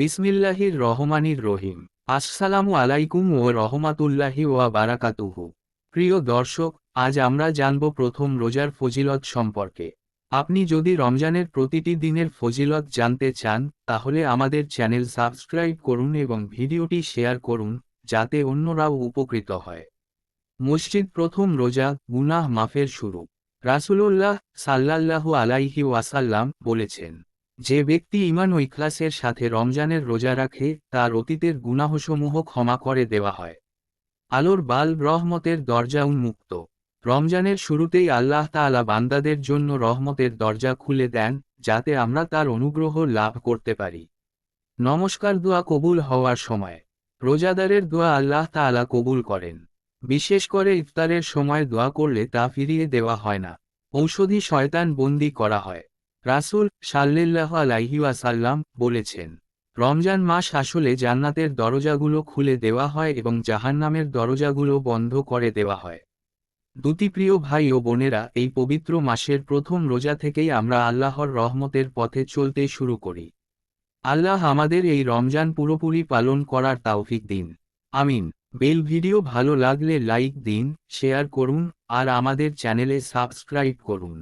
বিসমিল্লাহির রহমানির রহিম। আসসালামু আলাইকুম ও রহমাতুল্লাহি ওয়া বারাকাতুহু। প্রিয় দর্শক, আজ আমরা জানব প্রথম রোজার ফজিলত সম্পর্কে। আপনি যদি রমজানের প্রতিটি দিনের ফজিলত জানতে চান, তাহলে আমাদের চ্যানেল সাবস্ক্রাইব করুন এবং ভিডিওটি শেয়ার করুন, যাতে অন্যরাও উপকৃত হয়। মসজিদ প্রথম রোজা, গুনাহ মাফের শুরু। রাসূলুল্লাহ সাল্লাল্লাহু আলাইহি ওয়াসাল্লাম বলেছেন যে ব্যক্তি ইমান ও ইখলাসের সাথে রমজানের রোজা রাখে, তার অতীতের গুনাহসমূহ ক্ষমা করে দেওয়া হয়। আলোর বাল রহমতের দরজা উন্মুক্ত রমজানের শুরুতেই আল্লাহ তাআলা বান্দাদের জন্য রহমতের দরজা খুলে দেন, যাতে আমরা তার অনুগ্রহ লাভ করতে পারি। নমস্কার দোয়া কবুল হওয়ার সময়। রোজাদারের দোয়া আল্লাহ তাআলা কবুল করেন। বিশেষ করে ইফতারের সময় দোয়া করলে তা ফিরিয়ে দেওয়া হয় না। ঔষধি শয়তান বন্দি করা হয়। রাসূল সাল্লিল্লাহ আলাইহি ওয়াসাল্লাম বলেছেন, রমজান মাস আসলে জান্নাতের দরজাগুলো খুলে দেওয়া হয় এবং জাহান্নামের দরজাগুলো বন্ধ করে দেওয়া হয়। দুটি প্রিয় ভাই ও বোনেরা এই পবিত্র মাসের প্রথম রোজা থেকেই আমরা আল্লাহর রহমতের পথে চলতে শুরু করি। আল্লাহ আমাদের এই রমজান পুরোপুরি পালন করার তাওফিক দিন। আমিন। বেল ভিডিও ভালো লাগলে লাইক দিন, শেয়ার করুন, আর আমাদের চ্যানেলে সাবস্ক্রাইব করুন।